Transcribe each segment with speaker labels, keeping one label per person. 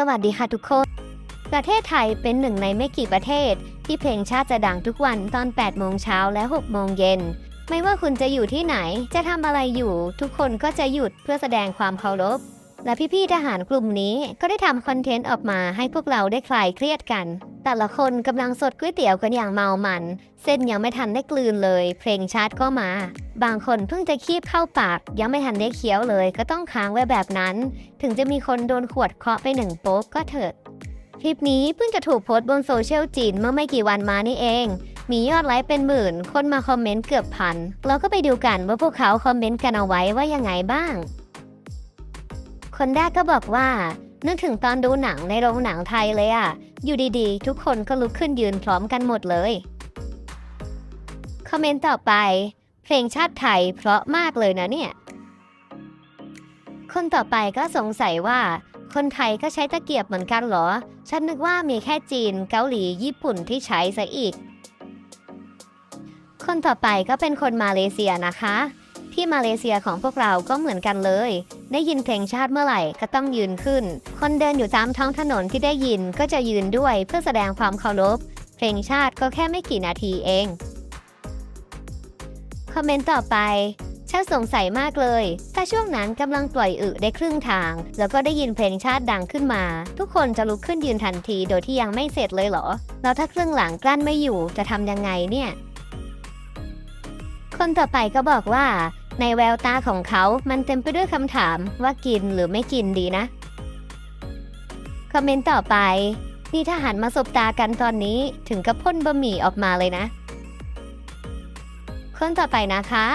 Speaker 1: สวัสดีค่ะทุกคน ประเทศไทยเป็นหนึ่งในไม่กี่ประเทศ ที่เพลงชาติจะดังทุกวันตอน 8 โมงเช้าและ 6 โมงเย็น ไม่ว่าคุณจะอยู่ที่ไหน จะทำอะไรอยู่ ทุกคนก็จะหยุดเพื่อแสดงความเคารพ และพี่ๆทหารกลุ่มนี้ก็ได้ทำคอนเทนต์ออกมาให้พวกเราได้คลายเครียดกัน แต่ละคนกำลังสดก๋วยเตี๋ยวกันอย่างเมามัน เส้นยังไม่ทันได้กลืนเลย เพลงชาติก็มา บางคนเพิ่งจะคีบเข้าปาก ยังไม่ทันได้เคี้ยวเลย ก็ต้องค้างไว้แบบนั้น ถึงจะมีคนโดนขวดเคาะไปหนึ่งโป๊กก็เถิดคลิปนี้เพิ่งจะถูกโพสต์บนโซเชียลจีนเมื่อไม่กี่วันมานี่เอง มียอดไลค์เป็นหมื่น คนมาคอมเมนต์เกือบพัน เราก็ไปดูกันว่าพวกเขาคอมเมนต์กันเอาไว้ว่ายังไงบ้าง คนแรกก็บอกว่า นึกถึงตอนดูหนังในโรงหนังไทยเลยอะอยู่ดีๆ ทุกคนก็ลุกขึ้นยืนพร้อมกันหมดเลย คอมเมนต์ต่อไป เพลงชาติไทยเพราะมากเลยนะเนี่ย คนต่อไปก็สงสัยว่า คนไทยก็ใช้ตะเกียบเหมือนกันเหรอ ฉันนึกว่ามีแค่จีนเกาหลีญี่ปุ่นที่ใช้ซะอีก คนต่อไปก็เป็นคนมาเลเซียนะคะ ที่มาเลเซียของพวกเราก็เหมือนกันเลย ได้ยินเพลงชาติเมื่อไหร่ก็ต้องยืนขึ้น คนเดินอยู่ตามท้องถนนที่ได้ยินก็จะยืนด้วยเพื่อแสดงความเคารพ เพลงชาติก็แค่ไม่กี่นาทีเอง คอมเมนต์ต่อไปฉันสงสัยมากเลย ถ้าช่วงนั้นกำลังปล่อยอึได้ครึ่งทาง แล้วก็ได้ยินเพลงชาติดังขึ้นมา ทุกคนจะลุกขึ้นยืนทันทีโดยที่ยังไม่เสร็จเลยเหรอ แล้วถ้าครึ่งหลังกลั้นไม่อยู่จะทำยังไงเนี่ย คนต่อไปก็บอกว่า ในแววตาของเขา มันเต็มไปด้วยคำถามว่ากินหรือไม่กินดีนะ คอมเมนต์ต่อไปนี่ถ้าหันมาสบตากันตอนนี้ถึงกับพ่นบะหมี่ออกมาเลยนะ คนต่อไปนะคะ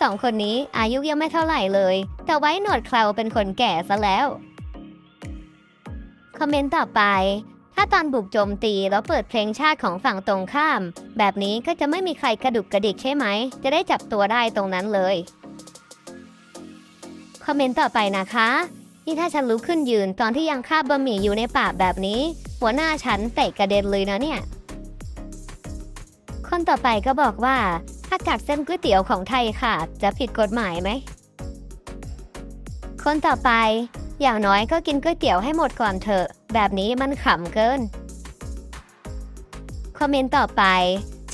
Speaker 1: สองคนนี้อายุยังไม่เท่าไหร่เลย แต่ไว้หนวดเคราเป็นคนแก่ซะแล้ว คอมเมนต์ต่อไป ถ้าตอนบุกโจมตีแล้วเปิดเพลงชาติของฝั่งตรงข้าม แบบนี้ก็จะไม่มีใครกระดุกกระดิกใช่ไหม จะได้จับตัวได้ตรงนั้นเลย คอมเมนต์ต่อไปนะคะ นี่ถ้าฉันลุกขึ้นยืนตอนที่ยังคาบบะหมี่อยู่ในปากแบบนี้ หัวหน้าฉันเตะกระเด็นเลยนะเนี่ย คนต่อไปก็บอกว่า ถ้ากัดเส้นก๋วยเตี๋ยวของไทยค่ะ จะผิดกฎหมายไหม คนต่อไปอย่างน้อยก็กินก๋วยเตี๋ยวให้หมดก่อนเถอะ แบบนี้มันขำเกิน คอมเมนต์ต่อไป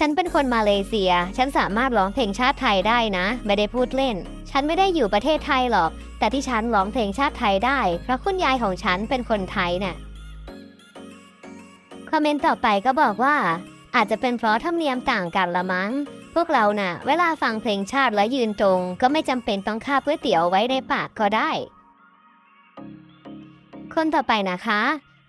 Speaker 1: ฉันเป็นคนมาเลเซีย ฉันสามารถร้องเพลงชาติไทยได้นะ ไม่ได้พูดเล่น ฉันไม่ได้อยู่ประเทศไทยหรอก แต่ที่ฉันร้องเพลงชาติไทยได้ เพราะคุณยายของฉันเป็นคนไทยน่ะ คอมเมนต์ต่อไปก็บอกว่า อาจจะเป็นเพราะธรรมเนียมต่างกันละมั้ง พวกเราน่ะ เวลาฟังเพลงชาติและยืนตรง ก็ไม่จำเป็นต้องคาบก๋วยเตี๋ยวไว้ในปากก็ได้ คนต่อไปนะคะ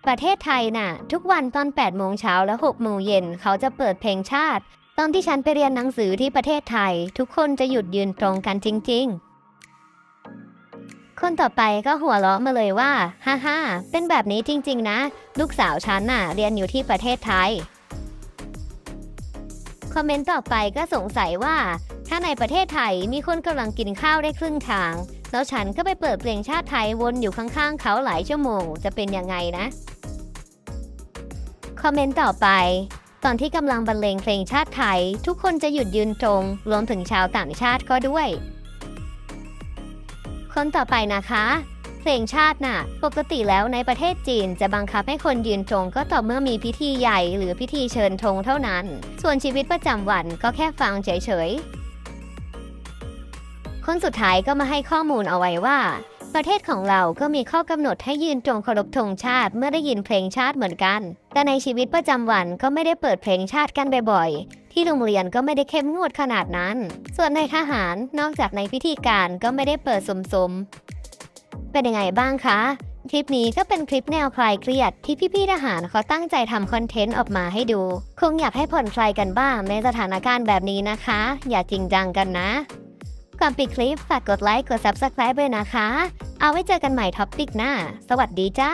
Speaker 1: ประเทศไทยน่ะ ทุกวันตอน 8 โมงเช้าและ 6 โมงเย็นเขาจะเปิดเพลงชาติ ตอนที่ฉันไปเรียนหนังสือที่ประเทศไทย ทุกคนจะหยุดยืนตรงกันจริง ๆ คนต่อไปก็หัวเราะมาเลยว่า ฮ่าฮ่าเป็นแบบนี้จริง ๆ นะ ลูกสาวฉันน่ะ เรียนอยู่ที่ประเทศไทย คอมเมนต์ต่อไปก็สงสัยว่า ถ้าในประเทศไทยมีคนกำลังกินข้าวได้ครึ่งทางแล้วฉันก็ไปเปิดเพลงชาติไทยวนอยู่ข้างๆ เขาหลายชั่วโมง จะเป็นยังไงนะ คอมเมนต์ต่อไป ตอนที่กำลังบรรเลงเพลงชาติไทย ทุกคนจะหยุดยืนตรง รวมถึงชาวต่างชาติก็ด้วย คนต่อไปนะคะ เพลงชาติน่ะ ปกติแล้วในประเทศจีนจะบังคับให้คนยืนตรงก็ต่อเมื่อมีพิธีใหญ่ หรือพิธีเชิญธงเท่านั้น ส่วนชีวิตประจำวันก็แค่ฟังเฉยๆคนสุดท้ายก็มาให้ข้อมูลเอาไว้ว่า ประเทศของเราก็มีข้อกำหนดให้ยืนตรงเคารพธงชาติเมื่อได้ยินเพลงชาติเหมือนกัน แต่ในชีวิตประจำวันก็ไม่ได้เปิดเพลงชาติกันบ่อยๆ ที่โรงเรียนก็ไม่ได้เข้มงวดขนาดนั้น ส่วนในทหารนอกจากในพิธีการก็ไม่ได้เปิดสมๆ เป็นยังไงบ้างคะ คลิปนี้ก็เป็นคลิปแนวคลายเครียดที่พี่ๆทหารเขาตั้งใจทำคอนเทนต์ออกมาให้ดู คงอยากให้ผ่อนคลายกันบ้างในสถานการณ์แบบนี้นะคะ อย่าจริงจังกันนะ ก่อนปิดคลิปฝากกดไลค์กด Subscribe ด้วยนะคะ เอาไว้เจอกันใหม่ท็อปปิกหน้า สวัสดีจ้า